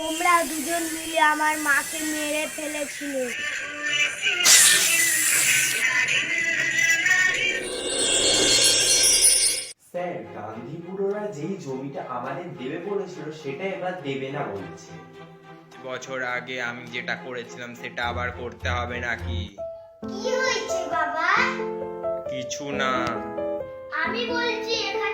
তোমরা দুজন মিলে আমার মাকে মেরে ফেলেছিলে। স্যার গান্ধী বুড়োরা যেই জমিটা আমাদের দেবে বলেছিল সেটা এবার দেবে না বলছে। বছর আগে আমি যেটা করেছিলাম সেটা আবার করতে হবে নাকি? কি হয়েছে বাবা? কিছু না। আমি বলছি এখানে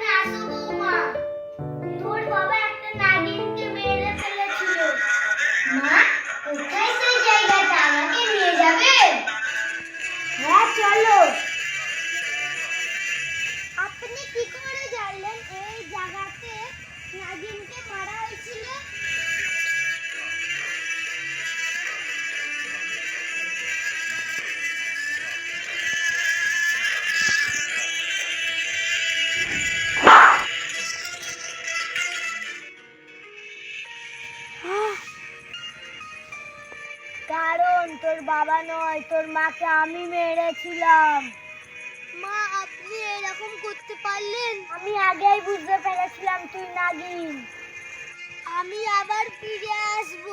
কারণ তোর বাবা নয় তোর মাকে আমি মেরেছিলাম। মা আপনি এরকম করতে পারলেন? আমি আগেই বুঝতে পেরেছিলাম তুই নাগিন। আমি আবার ফিরে আসব।